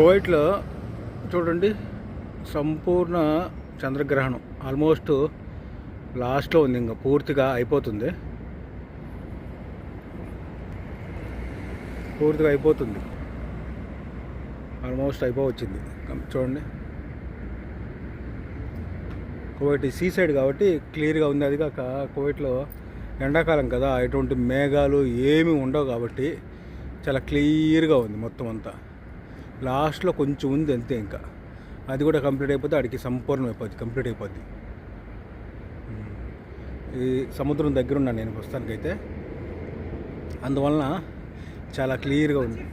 కువైట్లో చూడండి సంపూర్ణ చంద్రగ్రహణం. ఆల్మోస్ట్ లాస్ట్లో ఉంది ఇంకా పూర్తిగా అయిపోతుంది. పూర్తిగా అయిపోతుంది. ఆల్మోస్ట్ అయిపోవచ్చింది. చూడండి. కువైట్ సీ సైడ్ కాబట్టి క్లియర్గా ఉంది. అది కాక కువైట్లో ఎండాకాలం కదా ఎటువంటి మేఘాలు ఏమీ ఉండవు కాబట్టి చాలా క్లియర్గా ఉంది మొత్తం అంతా. లాస్ట్లో కొంచెం ఉంది అంతే ఇంకా. అది కూడా కంప్లీట్ అయిపోతే అడికి సంపూర్ణం అయిపోద్ది కంప్లీట్ అయిపోద్ది. ఈ సముద్రం దగ్గర ఉన్నాను నేను ప్రస్తుతానికైతే. అందువలన చాలా క్లియర్గా ఉంది.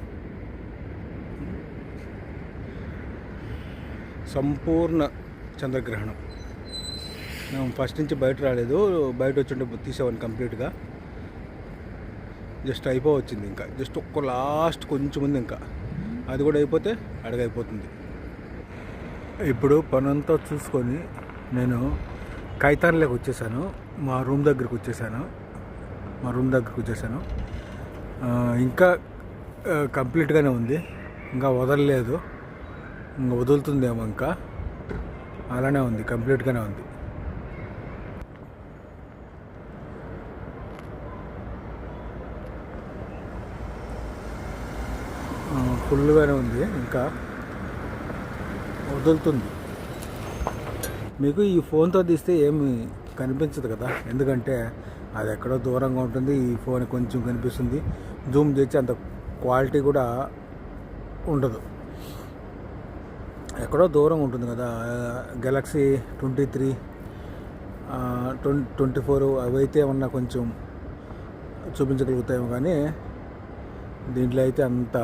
సంపూర్ణ చంద్రగ్రహణం. మేము ఫస్ట్ నుంచి బయట రాలేదు బయట వచ్చింటే తీసేవాడిని కంప్లీట్గా. జస్ట్ అయిపోవచ్చింది ఇంకా జస్ట్ ఒక్క లాస్ట్ కొంచెం ఉంది ఇంకా. అది కూడా అయిపోతే అడగైపోతుంది. ఇప్పుడు పనంతా చూసుకొని నేను కైతాన్లోకి వచ్చేసాను. మా రూమ్ దగ్గరికి వచ్చేసాను. మా రూమ్ దగ్గరికి వచ్చేసాను. ఇంకా కంప్లీట్గానే ఉంది. ఇంకా వదలలేదు. ఇంకా వదులుతుందేమో ఇంకా. అలానే ఉంది కంప్లీట్గానే ఉంది. ఫుల్గానే ఉంది. ఇంకా వదులుతుంది. మీకు ఈ ఫోన్తో తీస్తే ఏమి కనిపించదు కదా? ఎందుకంటే అది ఎక్కడో దూరంగా ఉంటుంది. ఈ ఫోన్ కొంచెం కనిపిస్తుంది. జూమ్ చేసి అంత క్వాలిటీ కూడా ఉండదు. ఎక్కడో దూరం ఉంటుంది కదా? Galaxy twenty three twenty twenty four అవైతే ఉన్నా కొంచెం చూపించగలుగుతాయేమో కానీ దీంట్లో అయితే అంత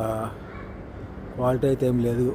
క్వాలిటీ అయితే ఏం లేదు.